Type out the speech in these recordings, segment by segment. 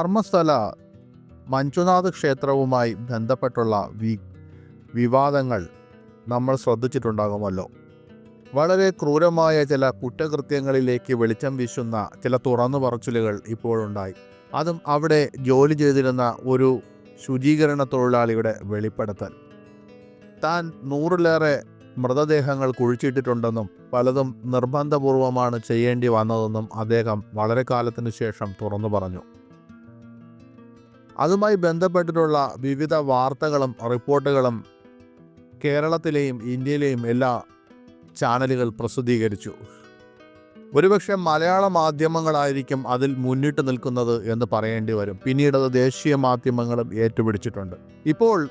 ധർമ്മസ്ഥല മഞ്ജുനാഥ് ക്ഷേത്രവുമായി ബന്ധപ്പെട്ടുള്ള വി വിവാദങ്ങൾ നമ്മൾ ശ്രദ്ധിച്ചിട്ടുണ്ടാകുമല്ലോ. വളരെ ക്രൂരമായ ചില കുറ്റകൃത്യങ്ങളിലേക്ക് വെളിച്ചം വീശുന്ന ചില തുറന്നു പറച്ചിലുകൾ ഇപ്പോഴുണ്ടായി. അതും അവിടെ ജോലി ചെയ്തിരുന്ന ഒരു ശുചീകരണ തൊഴിലാളിയുടെ വെളിപ്പെടുത്തൽ. താൻ നൂറിലേറെ മൃതദേഹങ്ങൾ കുഴിച്ചിട്ടിട്ടുണ്ടെന്നും പലതും നിർബന്ധപൂർവമാണ് ചെയ്യേണ്ടി വന്നതെന്നും അദ്ദേഹം വളരെ കാലത്തിനു ശേഷം തുറന്നു പറഞ്ഞു അതുമായി ബന്ധപ്പെട്ടിട്ടുള്ള വിവിധ വാർത്തകളും റിപ്പോർട്ടുകളും കേരളത്തിലെയും ഇന്ത്യയിലെയും എല്ലാ ചാനലുകൾ പ്രസിദ്ധീകരിച്ചു. ഒരുപക്ഷെ മലയാള മാധ്യമങ്ങളായിരിക്കും അതിൽ മുന്നിട്ട് നിൽക്കുന്നത് എന്ന് പറയേണ്ടി വരും. പിന്നീട് അത് ദേശീയ മാധ്യമങ്ങളും ഏറ്റുപിടിച്ചിട്ടുണ്ട്. ഇപ്പോൾ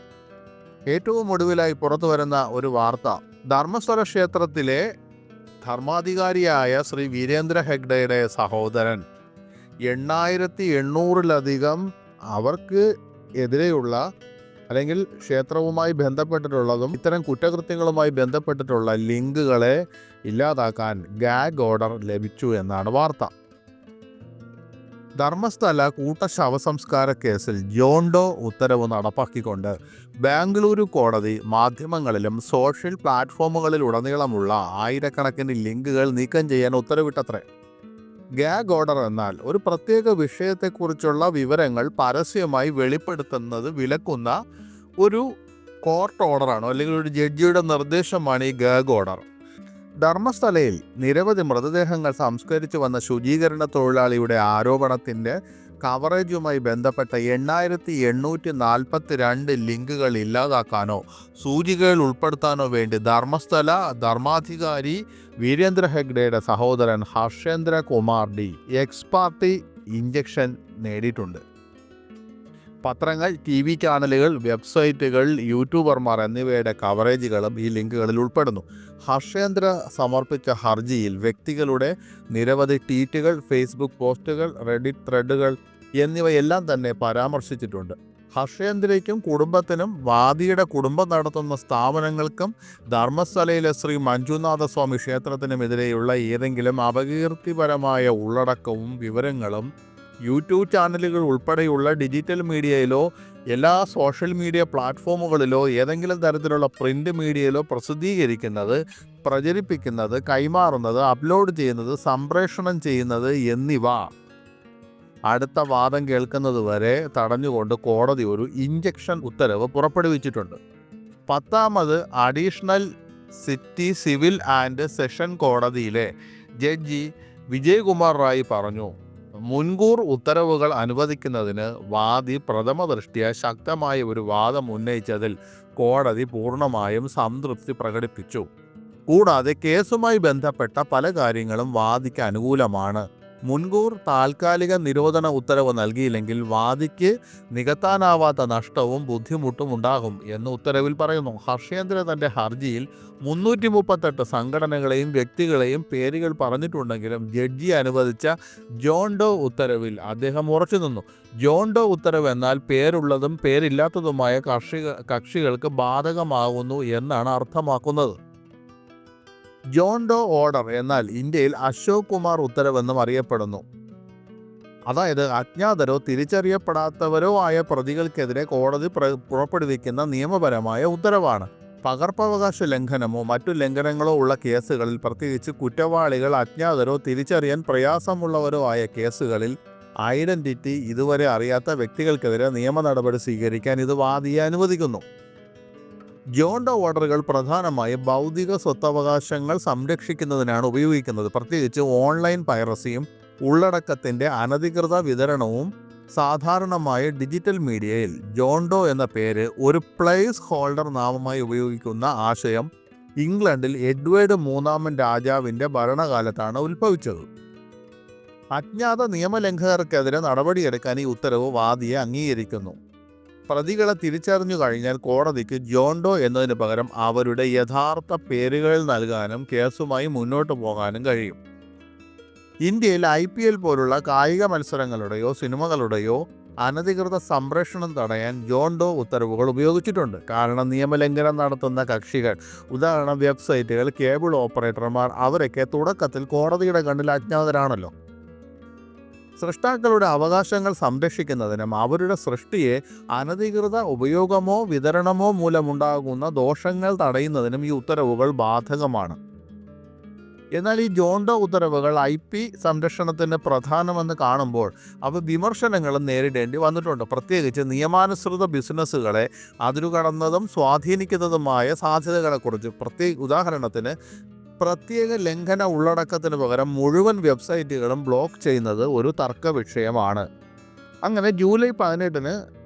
ഏറ്റവും ഒടുവിലായി പുറത്തു വരുന്ന ഒരു വാർത്ത. ധർമ്മസ്ഥല ക്ഷേത്രത്തിലെ ധർമാധികാരിയായ ശ്രീ വീരേന്ദ്ര ഹെഗ്ഡയുടെ സഹോദരൻ എണ്ണായിരത്തി എണ്ണൂറിലധികം അവർക്ക് എതിരെയുള്ള അല്ലെങ്കിൽ ക്ഷേത്രവുമായി ബന്ധപ്പെട്ടിട്ടുള്ളതും ഇത്തരം കുറ്റകൃത്യങ്ങളുമായി ബന്ധപ്പെട്ടിട്ടുള്ള ലിങ്കുകളെ ഇല്ലാതാക്കാൻ ഗാഗ് ഓർഡർ ലഭിച്ചു എന്നാണ് വാർത്ത. ധർമ്മസ്ഥല കൂട്ടശവസംസ്കാര കേസിൽ ജോണ്ടോ ഉത്തരവ് നടപ്പാക്കിക്കൊണ്ട് ബാംഗ്ലൂരു കോടതി മാധ്യമങ്ങളിലും സോഷ്യൽ പ്ലാറ്റ്ഫോമുകളിലുടനീളമുള്ള ആയിരക്കണക്കിന് ലിങ്കുകൾ നീക്കം ചെയ്യാൻ ഉത്തരവിട്ടത്രേ. ഗാഗ് ഓർഡർ എന്നാൽ ഒരു പ്രത്യേക വിഷയത്തെക്കുറിച്ചുള്ള വിവരങ്ങൾ പരസ്യമായി വെളിപ്പെടുത്തുന്നത് വിലക്കുന്ന ഒരു കോർട്ട് ഓർഡറാണോ. അല്ലെങ്കിൽ ഒരു ജഡ്ജിയുടെ നിർദ്ദേശമാണ് ഈ ഗാഗ് ഓർഡർ. ധർമ്മസ്ഥലയിൽ നിരവധി മൃതദേഹങ്ങൾ സംസ്കരിച്ചു വന്ന ശുചീകരണ തൊഴിലാളിയുടെ ആരോപണത്തിന്റെ കവറേജുമായി ബന്ധപ്പെട്ട എണ്ണായിരത്തി എണ്ണൂറ്റി നാൽപ്പത്തി രണ്ട് ലിങ്കുകൾ ഇല്ലാതാക്കാനോ സൂചികകൾ ഉൾപ്പെടുത്താനോ വേണ്ടി ധർമ്മസ്ഥല ധർമാധികാരി വീരേന്ദ്ര ഹെഗ്ഡെയുടെ സഹോദരൻ Harshendra Kumar D ex parte injunction നേടിയിട്ടുണ്ട്. പത്രങ്ങൾ ടി വി ചാനലുകൾ വെബ്സൈറ്റുകൾ യൂട്യൂബർമാർ എന്നിവയുടെ കവറേജുകളും ഈ ലിങ്കുകളിൽ ഉൾപ്പെടുന്നു. ഹർഷേന്ദ്ര സമർപ്പിച്ച ഹർജിയിൽ വ്യക്തികളുടെ നിരവധി ട്വീറ്റുകൾ ഫേസ്ബുക്ക് പോസ്റ്റുകൾ റെഡിറ്റ് ത്രെഡുകൾ എന്നിവയെല്ലാം തന്നെ പരാമർശിച്ചിട്ടുണ്ട്. ഹർഷേന്ദ്രയ്ക്കും കുടുംബത്തിനും വാദിയുടെ കുടുംബം നടത്തുന്ന സ്ഥാപനങ്ങൾക്കും ധർമ്മസ്ഥലയിലെ ശ്രീ മഞ്ജുനാഥ സ്വാമി ക്ഷേത്രത്തിനുമെതിരെയുള്ള ഏതെങ്കിലും അപകീർത്തിപരമായ ഉള്ളടക്കവും വിവരങ്ങളും യൂട്യൂബ് ചാനലുകൾ ഉൾപ്പെടെയുള്ള ഡിജിറ്റൽ മീഡിയയിലോ എല്ലാ സോഷ്യൽ മീഡിയ പ്ലാറ്റ്ഫോമുകളിലോ ഏതെങ്കിലും തരത്തിലുള്ള പ്രിന്റ് മീഡിയയിലോ പ്രസിദ്ധീകരിക്കുന്നത് പ്രചരിപ്പിക്കുന്നത് കൈമാറുന്നത് അപ്ലോഡ് ചെയ്യുന്നത് സംപ്രേഷണം ചെയ്യുന്നത് എന്നിവ. അടുത്ത വാദം കേൾക്കുന്നത് വരെ തടഞ്ഞുകൊണ്ട് കോടതി ഒരു ഇഞ്ചക്ഷൻ ഉത്തരവ് പുറപ്പെടുവിച്ചിട്ടുണ്ട്. പത്താമത് additional city civil and session കോടതിയിലെ ജഡ്ജി വിജയകുമാർ റായി പറഞ്ഞു. മുൻകൂർ ഉത്തരവുകൾ അനുവദിക്കുന്നതിന് വാദി പ്രഥമ ദൃഷ്ടിയ ശക്തമായ ഒരു വാദം ഉന്നയിച്ചതിൽ കോടതി പൂർണമായും സംതൃപ്തി പ്രകടിപ്പിച്ചു. കൂടാതെ കേസുമായി ബന്ധപ്പെട്ട പല കാര്യങ്ങളും വാദിക്ക് അനുകൂലമാണ്. മുൻകൂർ താൽക്കാലിക നിരോധന ഉത്തരവ് നൽകിയില്ലെങ്കിൽ വാദിക്ക് നികത്താനാവാത്ത നഷ്ടവും ബുദ്ധിമുട്ടും ഉണ്ടാകും എന്ന് ഉത്തരവിൽ പറയുന്നു. ഹർഷേന്ദ്ര തന്റെ ഹർജിയിൽ മുന്നൂറ്റി മുപ്പത്തെട്ട് സംഘടനകളെയും വ്യക്തികളെയും പേരുകൾ പറഞ്ഞിട്ടുണ്ടെങ്കിലും ജഡ്ജി അനുവദിച്ച ജോൺ ഡോ ഉത്തരവിൽ അദ്ദേഹം ഉറച്ചു നിന്നു. ജോൺ ഡോ ഉത്തരവ് എന്നാൽ പേരുള്ളതും പേരില്ലാത്തതുമായ കർഷിക കക്ഷികൾക്ക് ബാധകമാകുന്നു എന്നാണ് അർത്ഥമാക്കുന്നത്. ജോൺ ഡോ ഓർഡർ എന്നാൽ ഇന്ത്യയിൽ അശോക് കുമാർ ഉത്തരവെന്നും അറിയപ്പെടുന്നു. അതായത് അജ്ഞാതരോ തിരിച്ചറിയപ്പെടാത്തവരോ ആയ പ്രതികൾക്കെതിരെ കോടതി പുറപ്പെടുവിക്കുന്ന നിയമപരമായ ഉത്തരവാണ്. പകർപ്പവകാശ ലംഘനമോ മറ്റു ലംഘനങ്ങളോ ഉള്ള കേസുകളിൽ പ്രത്യേകിച്ച് കുറ്റവാളികൾ അജ്ഞാതരോ തിരിച്ചറിയാൻ പ്രയാസമുള്ളവരോ ആയ കേസുകളിൽ ഐഡന്റിറ്റി ഇതുവരെ അറിയാത്ത വ്യക്തികൾക്കെതിരെ നിയമ നടപടി സ്വീകരിക്കാൻ ഇത് വാദിയെ അനുവദിക്കുന്നു. ജോണ്ട ഓർഡറുകൾ പ്രധാനമായും ഭൗതിക സ്വത്തവകാശങ്ങൾ സംരക്ഷിക്കുന്നതിനാണ് ഉപയോഗിക്കുന്നത്. പ്രത്യേകിച്ച് ഓൺലൈൻ പൈറസിയും ഉള്ളടക്കത്തിന്റെ അനധികൃത വിതരണവും സാധാരണമായ ഡിജിറ്റൽ മീഡിയയിൽ ജോണ്ടോ എന്ന പേര് ഒരു പ്ലേസ് ഹോൾഡർ നാമമായി ഉപയോഗിക്കുന്ന ആശയം ഇംഗ്ലണ്ടിൽ എഡ്വേർഡ് മൂന്നാമൻ രാജാവിന്റെ ഭരണകാലത്താണ് ഉത്ഭവിച്ചത്. അജ്ഞാത നിയമലംഘകർക്കെതിരെ നടപടിയെടുക്കാൻ ഈ ഉത്തരവ് വാദിയെ അംഗീകരിക്കുന്നു. പ്രതികളെ തിരിച്ചറിഞ്ഞു കഴിഞ്ഞാൽ കോടതിക്ക് ജോണ്ടോ എന്നതിന് പകരം അവരുടെ യഥാർത്ഥ പേരുകൾ നൽകാനും കേസുമായി മുന്നോട്ട് പോകാനും കഴിയും. ഇന്ത്യയിൽ ഐ പി എൽ പോലുള്ള കായിക മത്സരങ്ങളുടെയോ സിനിമകളുടെയോ അനധികൃത സംപ്രേഷണം തടയാൻ ജോണ്ടോ ഉത്തരവുകൾ ഉപയോഗിച്ചിട്ടുണ്ട്. കാരണം നിയമലംഘനം നടത്തുന്ന കക്ഷികൾ ഉദാഹരണം വെബ്സൈറ്റുകൾ കേബിൾ ഓപ്പറേറ്റർമാർ അവരൊക്കെ തുടക്കത്തിൽ കോടതിയുടെ കണ്ണിൽ അജ്ഞാതരാണല്ലോ. സൃഷ്ടാക്കളുടെ അവകാശങ്ങൾ സംരക്ഷിക്കുന്നതിനും അവരുടെ സൃഷ്ടിയെ അനധികൃത ഉപയോഗമോ വിതരണമോ മൂലമുണ്ടാകുന്ന ദോഷങ്ങൾ തടയുന്നതിനും ഈ ഉത്തരവുകൾ ബാധകമാണ്. എന്നാൽ ഈ ജോണ്ടോ ഉത്തരവുകൾ ഐ പി സംരക്ഷണത്തിന് പ്രധാനമെന്ന് കാണുമ്പോൾ അവ വിമർശനങ്ങളും നേരിടേണ്ടി വന്നിട്ടുണ്ട്. പ്രത്യേകിച്ച് നിയമാനുസൃത ബിസിനസ്സുകളെ അതിരുകടന്നതും സ്വാധീനിക്കുന്നതുമായ സാധ്യതകളെക്കുറിച്ച്. പ്രത്യേക ഉദാഹരണത്തിന് പ്രത്യേക ലംഘന ഉള്ളടക്കത്തിന് പകരം മുഴുവൻ വെബ്സൈറ്റുകളും ബ്ലോക്ക് ചെയ്യുന്നത് ഒരു തർക്ക വിഷയമാണ്. അങ്ങനെ ജൂലൈ പതിനെട്ടിന്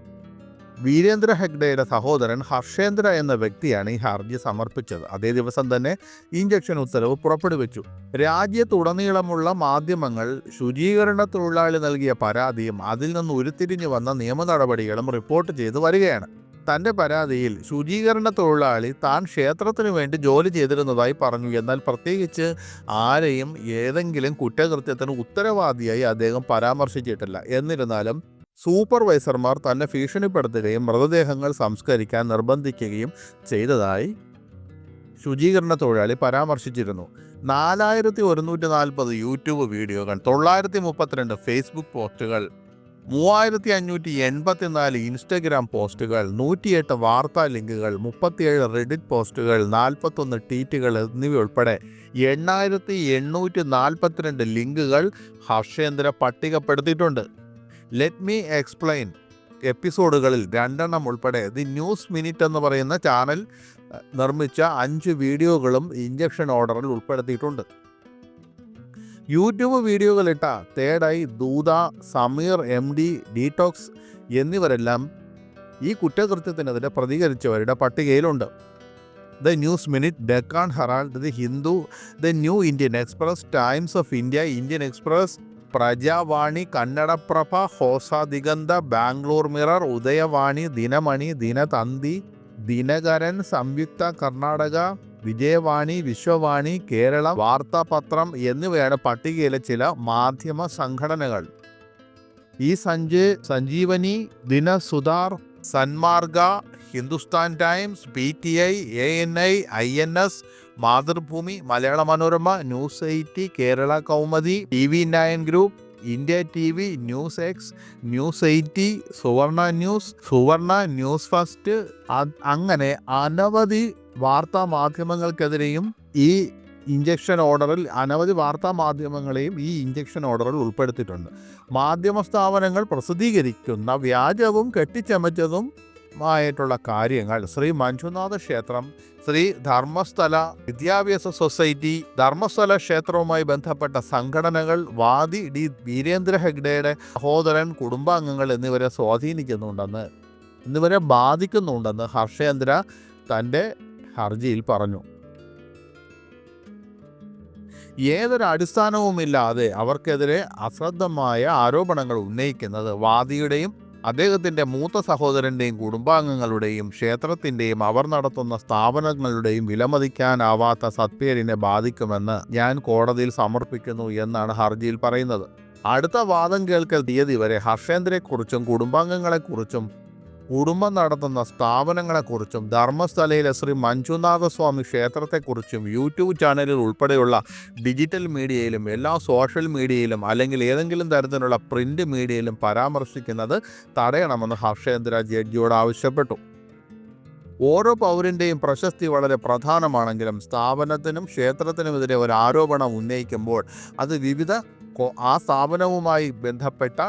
വീരേന്ദ്ര ഹെഗ്ഡയുടെ സഹോദരൻ ഹർഷേന്ദ്ര എന്ന വ്യക്തിയാണ് ഈ ഹർജി സമർപ്പിച്ചത്. അതേ ദിവസം തന്നെ ഇഞ്ചക്ഷൻ ഉത്തരവ് പുറപ്പെടുവിച്ചു. രാജ്യത്തുടനീളമുള്ള മാധ്യമങ്ങൾ ശുചീകരണ തൊഴിലാളി നൽകിയ പരാതിയും അതിൽ നിന്ന് ഉരുത്തിരിഞ്ഞു വന്ന നിയമ നടപടികളും റിപ്പോർട്ട് ചെയ്തു വരികയാണ്. തന്റെ പരാതിയിൽ ശുചീകരണ തൊഴിലാളി താൻ ക്ഷേത്രത്തിനു വേണ്ടി ജോലി ചെയ്തിരുന്നതായി പറഞ്ഞു. എന്നാൽ പ്രത്യേകിച്ച് ആരെയും ഏതെങ്കിലും കുറ്റകൃത്യത്തിന് ഉത്തരവാദിയായി അദ്ദേഹം പരാമർശിച്ചിട്ടില്ല. എന്നിരുന്നാലും സൂപ്പർവൈസർമാർ തന്നെ ഭീഷണിപ്പെടുത്തുകയും മൃതദേഹങ്ങൾ സംസ്കരിക്കാൻ നിർബന്ധിക്കുകയും ചെയ്തതായി ശുചീകരണ തൊഴിലാളി പരാമർശിച്ചിരുന്നു. നാലായിരത്തി ഒരുന്നൂറ്റി നാൽപ്പത് യൂട്യൂബ് വീഡിയോകൾ തൊള്ളായിരത്തി മുപ്പത്തിരണ്ട് ഫേസ്ബുക്ക് പോസ്റ്റുകൾ മൂവായിരത്തി അഞ്ഞൂറ്റി എൺപത്തിനാല് ഇൻസ്റ്റഗ്രാം പോസ്റ്റുകൾ നൂറ്റിയെട്ട് വാർത്താ ലിങ്കുകൾ മുപ്പത്തിയേഴ് റെഡിറ്റ് പോസ്റ്റുകൾ നാൽപ്പത്തൊന്ന് ട്വീറ്റുകൾ എന്നിവയുൾപ്പെടെ എണ്ണായിരത്തി എണ്ണൂറ്റി നാൽപ്പത്തിരണ്ട് ലിങ്കുകൾ ഹർഷേന്ദ്ര പട്ടികപ്പെടുത്തിയിട്ടുണ്ട്. ലെറ്റ് മീ എക്സ്പ്ലെയിൻ എപ്പിസോഡുകളിൽ രണ്ടെണ്ണം ഉൾപ്പെടെ ദി ന്യൂസ് മിനിറ്റ് എന്ന് പറയുന്ന ചാനൽ നിർമ്മിച്ച അഞ്ച് വീഡിയോകളും ഇഞ്ചക്ഷൻ ഓർഡറിൽ ഉൾപ്പെടുത്തിയിട്ടുണ്ട്. യൂട്യൂബ് വീഡിയോകളിട്ട തേടായി ദൂത സമീർ എം ഡി ഡീടോക്സ് എന്നിവരെല്ലാം ഈ കുറ്റകൃത്യത്തിനെതിരെ പ്രതികരിച്ചവരുടെ പട്ടികയിലുണ്ട്. The News Minute Deccan Herald the Hindu the New Indian Express Times of India Indian Express Prajavani Kannadaprabha Hosa Diganta Bangalore Mirror Udayavani Dinamani Dinathanthi Dinakaran Samyukta Karnataka Vijayavani വിശ്വവാണി Kerala വാർത്താപത്രം എന്നിവയാണ് പട്ടികയിലെ ചില മാധ്യമ സംഘടനകൾ. ഈ Sanjay Sanjeevani Dinasudhar Sanmarga Hindustan Times P T I A N I I N S Mathrubhumi Malayala Manorama News eighty Kerala Kaumudi T V nine group India T V News X News eighty Suvarna News Suvarna News first അങ്ങനെ അനവധി വാർത്താ മാധ്യമങ്ങൾക്കെതിരെയും ഈ injection ഓർഡറിൽ അനവധി വാർത്താ മാധ്യമങ്ങളെയും ഈ injection ഓർഡറിൽ ഉൾപ്പെടുത്തിയിട്ടുണ്ട്. മാധ്യമ സ്ഥാപനങ്ങൾ പ്രസിദ്ധീകരിക്കുന്ന വ്യാജവും കെട്ടിച്ചമച്ചതും ആയിട്ടുള്ള കാര്യങ്ങൾ. ശ്രീ മഞ്ജുനാഥ ക്ഷേത്രം ശ്രീ ധർമ്മസ്ഥല വിദ്യാഭ്യാസ സൊസൈറ്റി ധർമ്മസ്ഥല ക്ഷേത്രവുമായി ബന്ധപ്പെട്ട സംഘടനകൾ വാദി ഡി വീരേന്ദ്ര ഹെഗ്ഡെയുടെ സഹോദരൻ കുടുംബാംഗങ്ങൾ എന്നിവരെ സ്വാധീനിക്കുന്നുണ്ടെന്ന് എന്നിവരെ ബാധിക്കുന്നുണ്ടെന്ന് ഹർഷേന്ദ്ര തന്റെ ഹർജിയിൽ പറഞ്ഞു. ഏതൊരു അടിസ്ഥാനവുമില്ലാതെ അവർക്കെതിരെ അശ്രദ്ധമായ ആരോപണങ്ങൾ ഉന്നയിക്കുന്നത് വാദിയുടെയും അദ്ദേഹത്തിന്റെ മൂത്ത സഹോദരന്റെയും കുടുംബാംഗങ്ങളുടെയും ക്ഷേത്രത്തിന്റെയും അവർ നടത്തുന്ന സ്ഥാപനങ്ങളുടെയും വിലമതിക്കാനാവാത്ത സത്പേരിനെ ബാധിക്കുമെന്ന് ഞാൻ കോടതിയിൽ സമർപ്പിക്കുന്നു എന്നാണ് ഹർജിയിൽ പറയുന്നത്. അടുത്ത വാദം കേൾക്കൽ തീയതി വരെ ഹർഷേന്ദ്രയെക്കുറിച്ചും കുടുംബാംഗങ്ങളെക്കുറിച്ചും കുടുംബം നടത്തുന്ന സ്ഥാപനങ്ങളെക്കുറിച്ചും ധർമ്മസ്ഥലയിലെ ശ്രീ മഞ്ജുനാഥസ്വാമി ക്ഷേത്രത്തെക്കുറിച്ചും യൂട്യൂബ് ചാനലിൽ ഉൾപ്പെടെയുള്ള ഡിജിറ്റൽ മീഡിയയിലും എല്ലാ സോഷ്യൽ മീഡിയയിലും അല്ലെങ്കിൽ ഏതെങ്കിലും തരത്തിലുള്ള പ്രിന്റ് മീഡിയയിലും പരാമർശിക്കുന്നത് തടയണമെന്ന് ഹർഷേന്ദ്ര ജഡ്ജിയോട് ആവശ്യപ്പെട്ടു. ഓരോ പൗരന്റെയും പ്രശസ്തി വളരെ പ്രധാനമാണെങ്കിലും സ്ഥാപനത്തിനും ക്ഷേത്രത്തിനുമെതിരെ ഒരു ആരോപണം ഉന്നയിക്കുമ്പോൾ അത് വിവിധ ആ സ്ഥാപനവുമായി ബന്ധപ്പെട്ട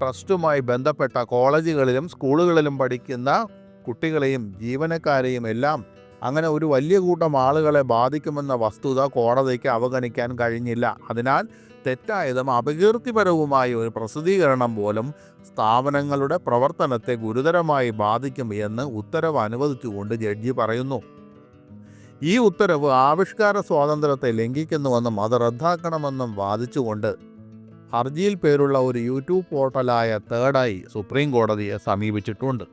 ട്രസ്റ്റുമായി ബന്ധപ്പെട്ട കോളേജുകളിലും സ്കൂളുകളിലും പഠിക്കുന്ന കുട്ടികളെയും ജീവനക്കാരെയും എല്ലാം അങ്ങനെ ഒരു വലിയ കൂട്ടം ആളുകളെ ബാധിക്കുമെന്ന വസ്തുത കോടതിക്ക് അവഗണിക്കാൻ കഴിഞ്ഞില്ല. അതിനാൽ തെറ്റായതും അപകീർത്തിപരവുമായ ഒരു പ്രസിദ്ധീകരണം പോലും സ്ഥാപനങ്ങളുടെ പ്രവർത്തനത്തെ ഗുരുതരമായി ബാധിക്കും എന്ന് ഉത്തരവ് അനുവദിച്ചുകൊണ്ട് ജഡ്ജി പറയുന്നു. ഈ ഉത്തരവ് ആവിഷ്കാര സ്വാതന്ത്ര്യത്തെ ലംഘിക്കുന്നുവെന്നും അത് റദ്ദാക്കണമെന്നും വാദിച്ചുകൊണ്ട് ഹർജിയിൽ പേരുള്ള ഒരു യൂട്യൂബ് പോർട്ടലായ തേർഡായി സുപ്രീം കോടതിയെ സമീപിച്ചിട്ടുണ്ട്.